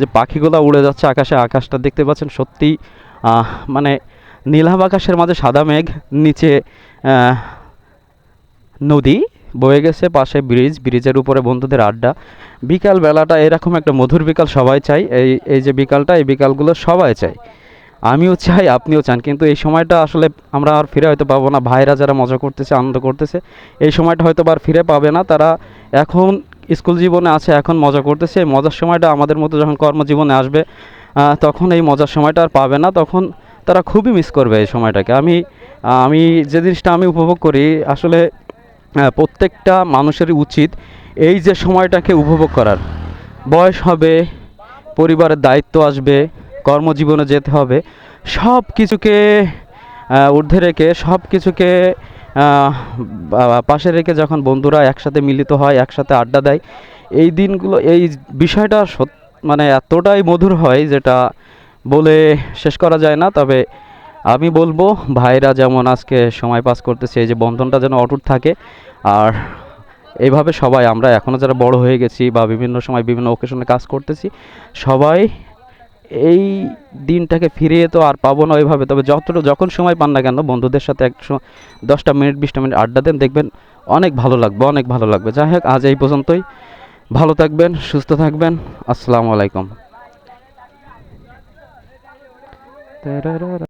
যে পাখিগুলো উড়ে যাচ্ছে আকাশে, আকাশটা দেখতে পাচ্ছেন সত্যি মানে নীলাভ আকাশের মাঝে সাদা মেঘ, নিচে নদী বয়ে গেছে, পাশে ব্রিজ, ব্রিজের উপরে বন্ধুদের আড্ডা। বিকাল বেলাটা এরকম একটা মধুর বিকাল সবাই চাই এই এই যে বিকালটা, এই বিকালগুলো সবাই চাই আমিও চাই, আপনিও চান, কিন্তু এই সময়টা আসলে আমরা আর ফিরে হয়তো পাবো না। ভাইরা যারা মজা করতেছে, আনন্দ করতেছে, এই সময়টা হয়তো আর ফিরে পাবে না। তারা এখন স্কুল জীবনে আছে, এখন মজা করতেছে। এই মজার সময়টা আমাদের মতো যখন কর্মজীবনে আসবে তখন এই মজার সময়টা আর পাবে না। তখন তারা খুবই মিস করবে এই সময়টাকে। আমি আমি যে জিনিসটা আমি উপভোগ করি, আসলে প্রত্যেকটা মানুষেরই উচিত এই যে সময়টাকে উপভোগ করার। বয়স হবে, পরিবারের দায়িত্ব আসবে, কর্মজীবনে যেতে হবে সব কিছুকে ঊর্ধ্বে রেখে সব কিছুকে পাশে রেখে যখন বন্ধুরা একসাথে মিলিত হয়, একসাথে আড্ডা দেয়, এই দিনগুলো, এই বিষয়টা মানে এতটাই মধুর হয় যেটা বলে শেষ করা যায় না। তবে আমি বলব, ভাইরা যেমন আজকে সময় পাস করতেছে, এই যে বন্ধনটা যেন অটুট থাকে। আর এইভাবে সবাই, আমরা এখনও যারা বড় হয়ে গেছি বা বিভিন্ন সময় বিভিন্ন ওকেশনে কাজ করতেছি, সবাই এই দিনটাকে ফিরিয়ে তো আর পাবো না ওইভাবে। তবে যতটা যখন সময় পান না কেন, বন্ধুদের সাথে একশো দশটা মিনিট, বিশটা মিনিট আড্ডা দেন, দেখবেন অনেক ভালো লাগবে, অনেক ভালো লাগবে। যাই হোক, আজ এই পর্যন্তই। ভালো থাকবেন, সুস্থ থাকবেন। আসসালামু আলাইকুম।